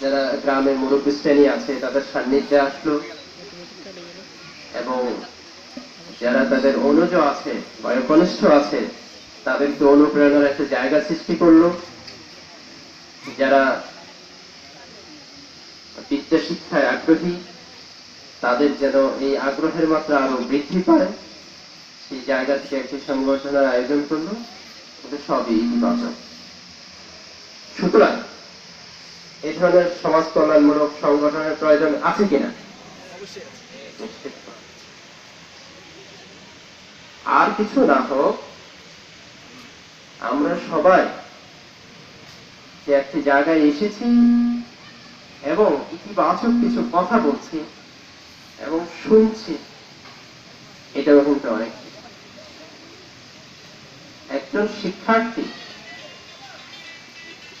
যারা গ্রামের মুরব্বী শ্রেণি আছে, তাদের সান্নিধ্যে আসলো। এবং যারা তাদের অনুজ আছে, বয়কনিষ্ঠ আছে, তাদেরকে অনুপ্রেরণার একটা জায়গা সৃষ্টি করল। যারা বিদ্যা শিক্ষায় আগ্রহী, তাদের যেন এই আগ্রহের মাত্রা আরও বৃদ্ধি পায়, সেই জায়গা থেকে একটি সংগঠনের আয়োজন করল। এটা সবই ইতিবাচক। সুতরাং এই ধরনের সমাজ কল্যাণমূলক সংগঠনের প্রয়োজন আছে কিনা? আর কিছু না হোক, আমরা সবাই যে একটি জায়গায় এসেছি এবং ইতিবাচক কিছু কথা বলছি এবং শুনছি, এটাও কিন্তু অনেক। একজন শিক্ষার্থী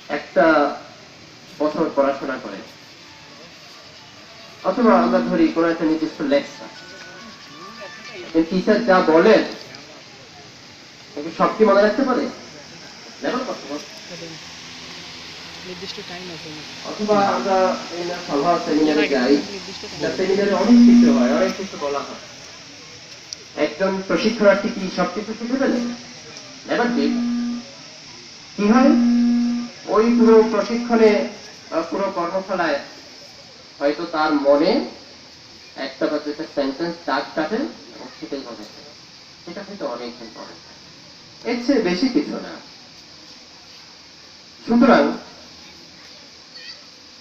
একটা পড়াশোনা করে। অথবা আমরা ধরি কোন একটা নির্দিষ্ট লেকচার টিচার যা বলেন সব কি মনে রাখতে পারে? নির্দিষ্ট টাইম আছে। অথবা আমরা এই না সভা সেমিনারে যাই নির্দিষ্ট time তার সেমিনারে অনেক কিছু হয় অনেক কিছু বলা হয়। একজন প্রশিক্ষণার্থী কি সবকিছু শিখে ফেলে? কি হয়? ওই পুরো প্রশিক্ষণে পুরো কর্মশালায় হয়তো তার মনে একটা বা দুটা সেন্টেন্স দাগ কাটে এবং সেটাই হবে সেটা হয়তো অনেক ইম্পর্টেন্ট এর চেয়ে বেশি কিছু না। সুতরাং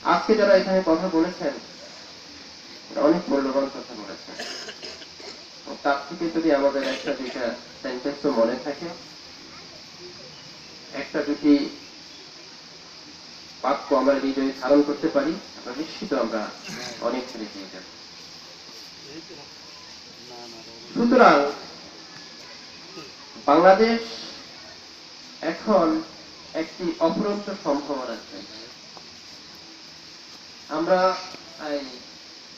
আজকে যারা এখানে কথা বলেছেন অনেক মূল্যবান কথা বলেছেন। তার থেকে যদি আমাদের একটা দুইটা সেন্টেন্স মনে থাকে, একটা দুটি বাক্য আমরা হৃদয়ে ধারণ করতে পারি, আমরা নিশ্চিত আমরা অনেক ছেড়ে দিয়ে যাব। সুতরাং বাংলাদেশ এখন একটি অফুরন্ত সম্ভাবনার জায়গা আমরা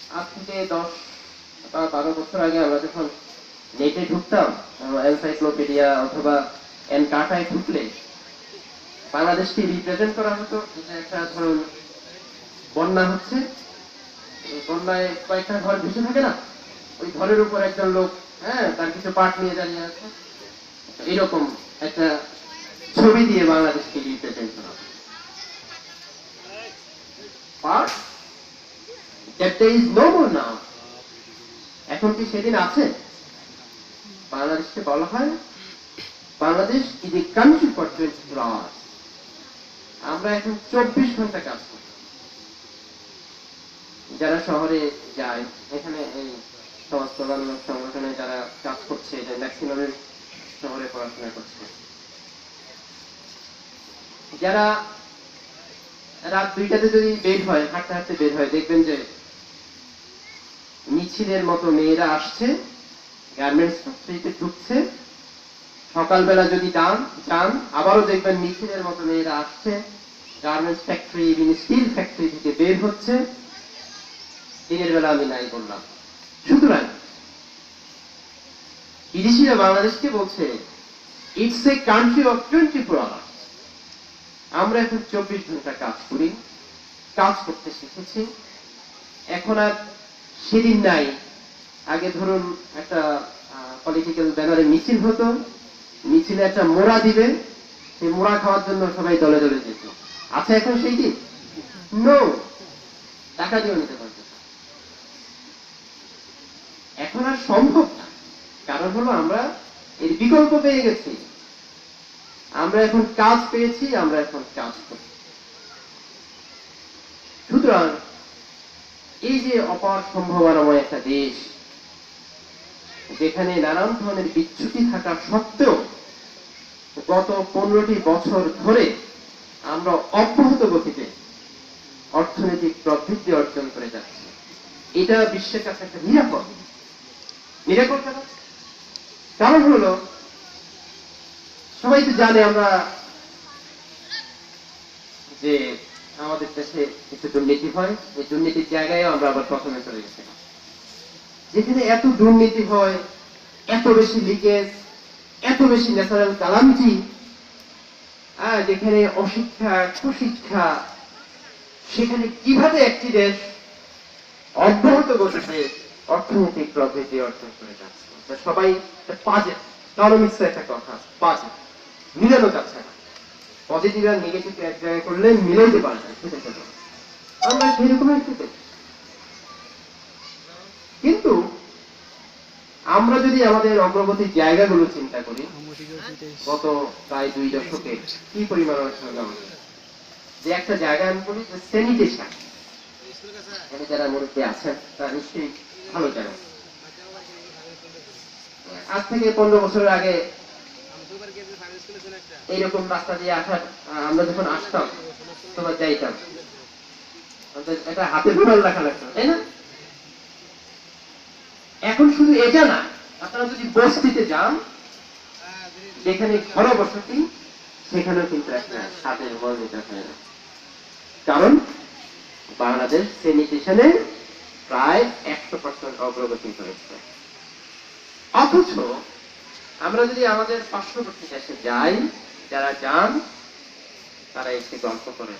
আজ থেকে দশ বা বারো বছর আগে আমরা যখন নেটে ঢুকতাম এনসাইক্লোপিডিয়া অথবা এনকাটায় ঢুকলে বাংলাদেশকে রিপ্রেজেন্ট করা হতো একটা ধরুন বন্যা হচ্ছে। বন্যায় কয়েকটা ঘর ভেসে থাকে না? ওই ঘরের উপর একজন লোক হ্যাঁ তার কিছু পাট নিয়ে দাঁড়িয়ে আছে। এরকম একটা ছবি দিয়ে বাংলাদেশকে রিপ্রেজেন্ট করা এখন কি সেদিন আছে? বাংলাদেশকে বলা হয় Bangladesh is a country for twenty আমরা এখন চব্বিশ ঘণ্টা কাজ করি। যারা শহরে যায়, এখানে এই সমাজ কল্যাণমূলক সংগঠনে যারা কাজ করছে যে ম্যাক্সিমামের শহরে পড়াশোনা করছে। যারা রাত দুইটাতে যদি বের হয়, হাঁটতে হাঁটতে বের হয়, দেখবেন যে মিছিলের মতো মেয়েরা আসছে, গার্মেন্টস ফ্যাক্টরিতে ঢুকছে সকালবেলা যদি যান যান, আবারও দেখবেন মিছিলের মতো মেয়েরা আসছে। গার্মেন্টস ফ্যাক্টরি স্টিল ফ্যাক্টরি থেকে বের হচ্ছে। দিনের বেলা আমি নাই বললাম। সুতরাং বিদেশিরা বাংলাদেশকে বলছে it's a country of twenty four hours আমরা এখন চব্বিশ ঘণ্টা কাজ করি, কাজ করতে শিখেছি। এখন আর সেদিন নাই। আগে ধরুন একটা পলিটিক্যাল ব্যানারে মিছিল হতো। মিছিলে একটা মোড়া দিবে সেই মোড়া খাওয়ার জন্য সবাই দলে দলে যেত। আছে এখন সেই দিন? নো টাকা দিয়েও নিতে পারবে এখন আর সম্ভব কারণ হলো আমরা এর বিকল্প পেয়ে গেছি। আমরা এখন কাজ পেয়েছি, আমরা এখন কাজ করি সুতরাং এই যে অপার সম্ভাবনাময় একটা দেশ যেখানে নানান ধরনের বিচ্যুতি থাকা সত্ত্বেও গত পনেরোটি বছর ধরে আমরা অব্যাহত গতিতে অর্থনৈতিক প্রবৃদ্ধি অর্জন করে যাচ্ছি। এটা বিশ্বের কাছে একটা নিরাপদ নিরাপদ কারণ। হলো, সবাই তো জানে আমরা যে আমাদের দেশে কিছু দুর্নীতি হয়, এই দুর্নীতির জায়গায় আমরা আবার প্রথমে চলে গেছি যেখানে এত দুর্নীতি হয়, এত বেশি লিকেজ এত বেশি ন্যাচারাল কালামিটি যেখানে অশিক্ষা, কুশিক্ষা, সেখানে কীভাবে একটি দেশ অব্যাহত গতিতে অর্থনৈতিক প্রবৃদ্ধি অর্জন করে যাচ্ছে। সবাই পাজে ইকোনমিক্সের একটা কথা পাজে মিলানো যাচ্ছে না। পজিটিভ আর নেগেটিভ এক জায়গায় করলে মিলাইতে পারে না, সেটা তো না। আমরা সেরকম একটি দেশ কিন্তু আমরা যদি আমাদের অগ্রগতির জায়গাগুলো চিন্তা করি, গত প্রায় দুই দশকে কি পরিমাণ? যে একটা জায়গা আমি বলি স্যানিটেশন এখানে যারা মুরব্বী আছেন, তারা নিশ্চয়ই ভালো জানেন। আজ থেকে পনেরো বছরের আগে এইরকম রাস্তা দিয়ে আসার আমরা যখন আসতাম, তোমার যাইতাম একটা হাতে রুমাল রাখা লাগতো, তাই না? এখন শুধু এটা না, আপনারা যদি বস্তিতে যান, যেখানে ঘনবসতি সেখানেও কিন্তু একটা রুমাল নিতে হয়। না কারণ বাংলাদেশ স্যানিটেশনে প্রায় একশো পার্সেন্ট অগ্রগতি করেছে অথচ আমরা যদি আমাদের পার্শ্ববর্তী দেশে যাই, যারা যান, তারা এসে গল্প করে।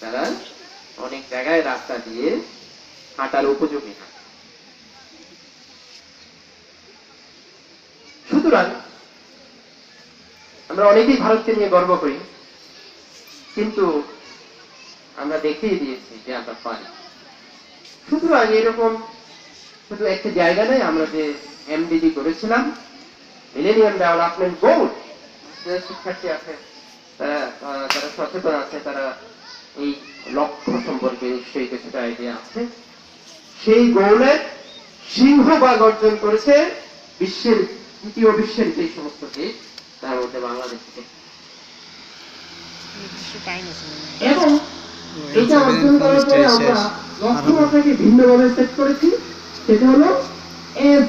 তারা অনেক জায়গায় রাস্তা দিয়ে হাঁটার উপযোগী। না সুতরাং আমরা অনেকেই ভারতকে নিয়ে গর্ব করি, কিন্তু আমরা দেখিয়ে দিয়েছি যে আমরা পারি। সুতরাং এরকম শুধু একটা জায়গা নেই আমরা যে এমডিডি করেছিলাম মিলেনিয়াম ডেভেলপমেন্ট গোল যে শিক্ষার্থী আছে তারা সচেতন আছে, তারা এই লক্ষ্য সম্পর্কে নিশ্চয়ই কিছুটা আইডিয়া আছে। সেই গোলের সিংহভাগ অর্জন করেছে বিশ্বের তৃতীয় বিশ্বের যে সমস্ত দেশ তার মধ্যে বাংলাদেশ থেকে। এবং এটা অর্জন করার পরে আমরা লক্ষ্যমাত্রাকে ভিন্নভাবে সেট করেছি সেটা হলো এস